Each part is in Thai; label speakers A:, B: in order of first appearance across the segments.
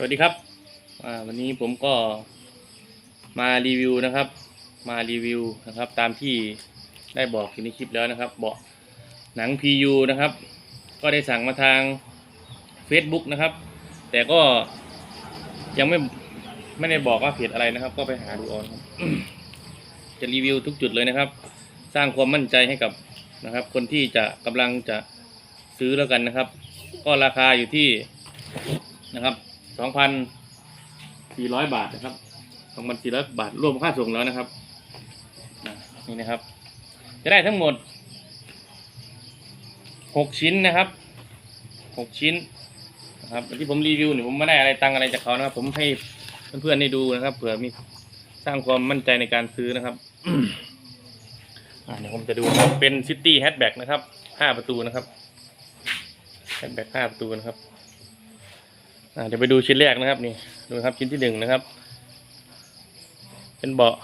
A: สวัสดีครับวันนี้ผมก็มารีวิวนะครับ มารีวิวนะครับ ตามที่ได้บอกอยู่ในคลิปแล้วนะครับ เบาะหนัง PU นะครับ ก็ได้สั่งมาทาง Facebook นะครับ แต่ก็ยังไม่ไม่ได้บอกว่าเพจอะไรนะครับ ก็ไปหาดูเอานครับ จะรีวิวทุกจุดเลยนะครับ สร้างความมั่นใจให้กับนะครับ คนที่จะกำลังจะซื้อแล้วกันนะครับ ก็ราคาอยู่ที่นะครับ สองพันสี่ร้อยบาทนะครับสองพันสี่ร้อยบาทรวมค่าส่งแล้วนะครับนี่นะครับ จะได้ทั้งหมดหกชิ้นนะครับหกชิ้นนะครับที่ผมรีวิวเนี่ยผมไม่ได้อะไรตังอะไรจากเขานะครับ ผมให้เพื่อนๆได้ดูนะครับเผื่อมีสร้างความมั่นใจในการซื้อนะครับเดี๋ยวผมจะดูเป็นซิตี้แฮ b แบ็กนะครับห้าประตูนะครับแฮ b แบ็กห้าประตูนะครับ เดี๋ยวไปดูชิ้นแรกนะครับนี่ดูครับชิ้นที่หนึ่งนะครับ เป็นเบาะ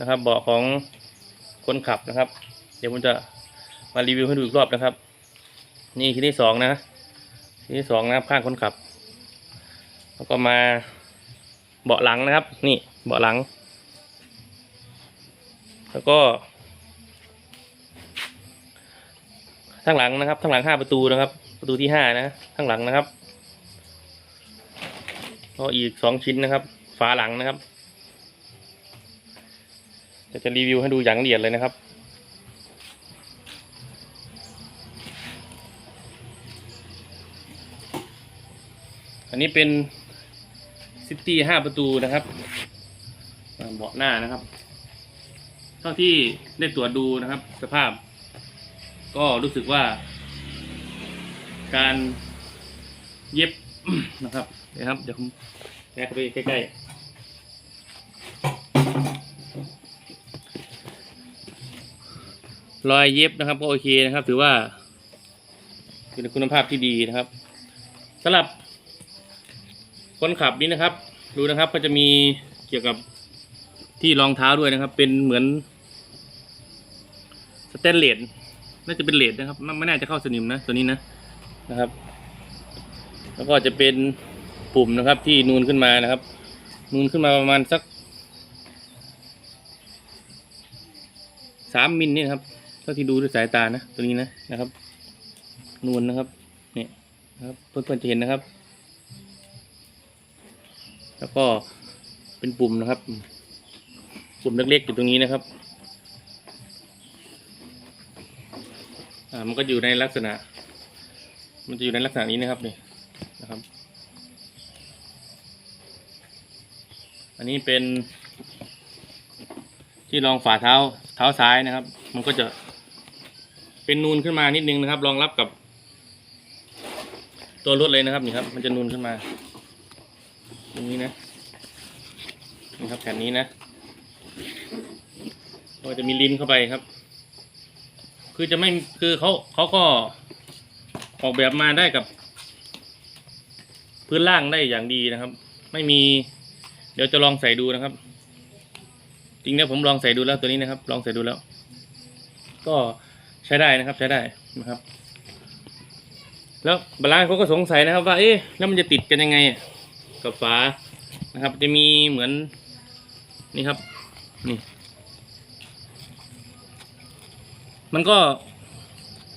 A: นะครับ เบาะของคนขับนะครับ เดี๋ยวผมจะมารีวิวให้ดูอีกรอบนะครับ นี่ชิ้นที่สองนะชิ้นที่สองนะครับข้างคนขับ แล้วก็มาเบาะหลังนะครับ นี่เบาะหลัง แล้วก็ข้งหลังนะครับข้งหลังห้าประตูนะครับ ประตูที่ห้านะข้งหลังนะครับ ก็อีกสองชิ้นนะครับ ฝาหลังนะครับจะรีวิวให้ดูอย่างละเอียดเลยนะครับ อันนี้เป็นซิตี้ห้าประตูนะครับเบาะหน้านะครับ เท่าที่ได้ตรวจดูนะครับ สภาพ ก็รู้สึกว่า การเย็บ นะครับนะครับเดี๋ยวผมแยกเข้าไปใกล้ๆรอยเย็บนะครับก็โอเคนะครับ ถือว่าอยู่ในคุณภาพที่ดีนะครับสำหรับคนขับนี้นะครับ ดูนะครับก็จะมีเกี่ยวกับที่รองเท้าด้วยนะครับ เป็นเหมือนสแตนเลสน่าจะเป็นเลดนะครับไม่ไม่น่าจะเข้าสนิมนะตัวนี้นะนะครับ แล้วก็จะเป็นปุ่มนะครับที่นูนขึ้นมานะครับ นูนขึ้นมาประมาณสักสามมิลนี่นครับเท่าที่ดูด้วยสายตานะตัวนี้นะนะครับ นูนนะครับเนี่ยนะครับเพื่อนๆจะเห็นนะครับ แล้วก็เป็นปุ่มนะครับ ปุ่มเล็กๆอยู่ตรงนี้นะครับอ่ามันก็อยู่ในลักษณะ มันจะอยู่ในลักษณะนี้นะครับนี่ นะครับ อันนี้เป็น ที่รองฝ่าเท้าเท้าซ้ายนะครับ มันก็จะเป็นนูนขึ้นมานิดนึงนะครับ รองรับกับ ตัวรถเลยนะครับนี่ครับ มันจะนูนขึ้นมาตรงนี้นะนี่ครับแผ่นนี้นะก็จะมีลิ้นเข้าไปครับ คือจะไม่คือเขาเขาก็ออกแบบมาได้กับ พื้นล่างได้อย่างดีนะครับ ไม่มี เดี๋ยวจะลองใส่ดูนะครับ จริงเนี่ยผมลองใส่ดูแล้วตัวนี้นะครับ ลองใส่ดูแล้ว ก็ใช้ได้นะครับใช้ได้นะครับ แล้วบางร้านเขาก็สงสัยนะครับ ว่าเอ๊ะแล้วมันจะติดกันยังไงกับฝานะครับ จะมีเหมือนนี่ครับ นี่ มันก็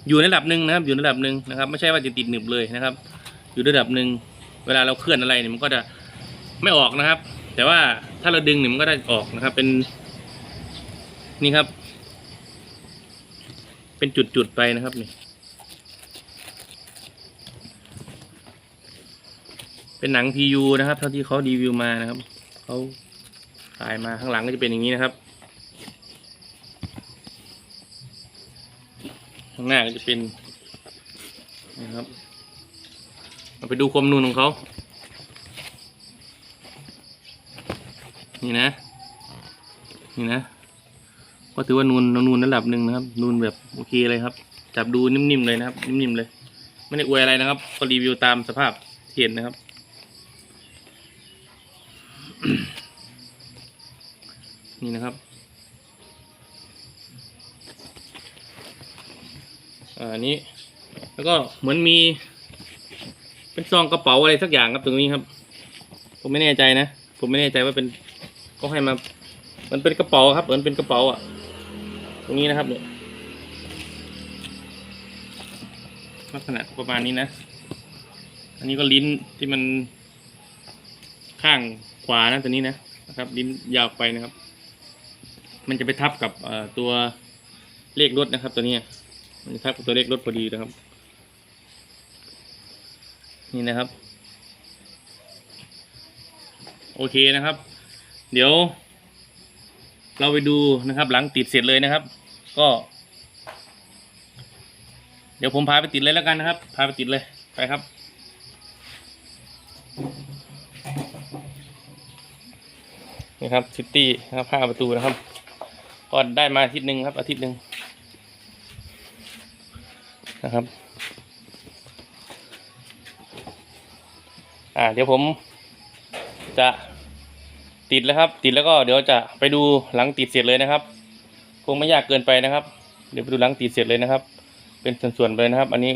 A: อยู่ในระดับหนึ่งนะครับ อยู่ในระดับหนึ่งนะครับ ไม่ใช่ว่าจะติดหนึบเลยนะครับ อยู่ในระดับหนึ่ง เวลาเราเคลื่อนอะไรเนี่ยมันก็จะไม่ออกนะครับ แต่ว่าถ้าเราดึงเนี่ยมันก็ได้ออกนะครับ เป็น นี่ครับ เป็นจุดๆไปนะครับนี่เป็นหนัง PU นะครับ เท่าที่เขารีวิวมานะครับเขาถ่ายมาข้างหลังก็จะเป็นอย่างนี้นะครับข้างหน้าก็จะเป็นนะครับ เราไปดูความนูนของเขา นี่นะ นี่นะ ก็ถือว่านูนนูนระดับหนึ่งนะครับ นูนแบบโอเคเลยครับ จับดูนิ่มๆเลยนะครับ นิ่มๆเลย ไม่ได้อวยอะไรนะครับ ก็รีวิวตามสภาพที่เห็นนะครับ นี่นะครับอ่าอันนี้ แล้วก็เหมือนมี เป็นซองกระเป๋าอะไรสักอย่างครับตรงนี้ครับ ผมไม่แน่ใจนะผมไม่แน่ใจว่าเป็นก็ให้มา มันเป็นกระเป๋าครับมันเป็นกระเป๋าอะ ตรงนี้นะครับเนี่ยลักษณะประมาณนี้นะ อันนี้ก็ลิ้นที่มันข้างขวานะตัวนี้นะนะครับ ลิ้นยาวไปนะครับ มันจะไปทับกับตัวเลขรถนะครับ ตัวนี้ มันจะทับกับตัวเลขรถพอดีนะครับ นี่นะครับ โอเคนะครับ เดี๋ยว เราไปดูนะครับ หลังติดเสร็จเลยนะครับ ก็ เดี๋ยวผมพาไปติดเลยแล้วกันนะครับ พาไปติดเลยไปครับนี่ครับซิตี้นะครับผ้าประตูนะครับก็ได้มาอาทิตย์หนึ่งครับอาทิตย์หนึ่งนะครับ อ่าเดี๋ยวผมจะติดแล้วครับ ติดแล้วก็เดี๋ยวจะไปดูหลังติดเสร็จเลยนะครับคงไม่ยากเกินไปนะครับ เดี๋ยวไปดูหลังติดเสร็จเลยนะครับ เป็นส่วนๆเลยนะครับ อันนี้